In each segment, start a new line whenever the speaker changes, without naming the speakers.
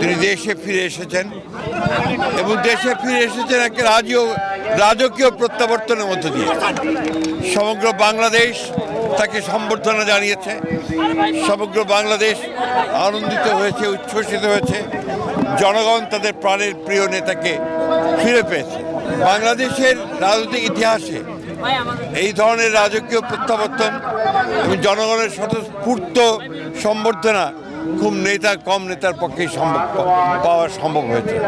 তিনি দেশে ফিরে এসেছেন এবং দেশে ফিরে এসেছেন একটা রাজীয় রাজকীয় প্রত্যাবর্তনের মধ্য দিয়ে। সমগ্র বাংলাদেশ তাকে সম্বর্ধনা জানিয়েছে। সমগ্র বাংলাদেশ আনন্দিত হয়েছে, উচ্ছ্বসিত হয়েছে। জনগণ তাদের প্রাণের প্রিয় নেতাকে ফিরে পেয়েছে। বাংলাদেশের রাজনৈতিক ইতিহাসে এই ধরনের রাজকীয় প্রত্যাবর্তন এবং জনগণের স্বতঃস্ফূর্ত সম্বর্ধনা খুব নেতা, কম নেতার পক্ষেই সম্ভব, পাওয়া সম্ভব হয়েছে।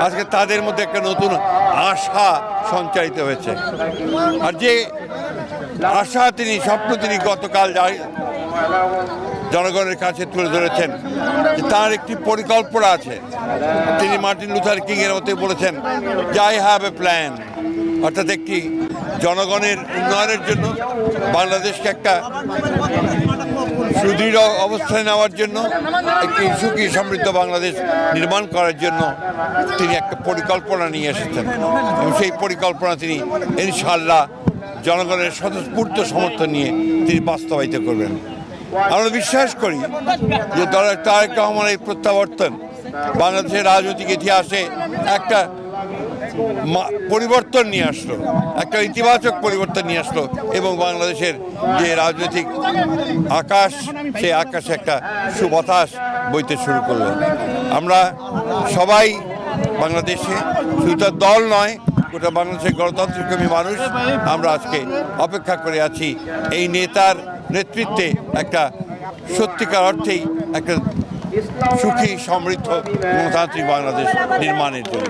আজকে তাদের মধ্যে একটা নতুন আশা সঞ্চারিত হয়েছে। আর যে আশা তিনি, স্বপ্ন তিনি গতকাল যাই- জনগণের কাছে তুলে ধরেছেন তার একটি পরিকল্পনা আছে। তিনি মার্টিন লুথার কিং এর মতে বলেছেন যে আই হ্যাভ এ প্ল্যান অর্থাৎ একটি জনগণের উন্নয়নের জন্য, বাংলাদেশকে একটা সুদৃঢ় অবস্থায় নেওয়ার জন্য, একটি সুখী সমৃদ্ধ বাংলাদেশ নির্মাণ করার জন্য তিনি একটা পরিকল্পনা নিয়ে এসেছেন। এবং সেই পরিকল্পনা তিনি ইনশাল্লাহ জনগণের স্বতঃস্ফূর্ত সমর্থন নিয়ে তিনি বাস্তবায়িত করবেন। আমরা বিশ্বাস করি যে তারেক রহমানের এই প্রত্যাবর্তন বাংলাদেশের রাজনৈতিক ইতিহাসে একটা পরিবর্তন নিয়ে আসলো, একটা ইতিবাচক পরিবর্তন নিয়ে আসলো এবং বাংলাদেশের যে রাজনৈতিক আকাশ, সেই আকাশে একটা সুবাতাস বইতে শুরু করল। আমরা সবাই বাংলাদেশে শুধু দল নয়, গোটা বাংলাদেশের গণতান্ত্রিক কর্মী মানুষ আমরা আজকে অপেক্ষা করে আছি। এই নেতার নেতৃত্বে একটা সত্যিকার অর্থেই একটা সুখী, সমৃদ্ধ গণতান্ত্রিক বাংলাদেশ নির্মাণের জন্য।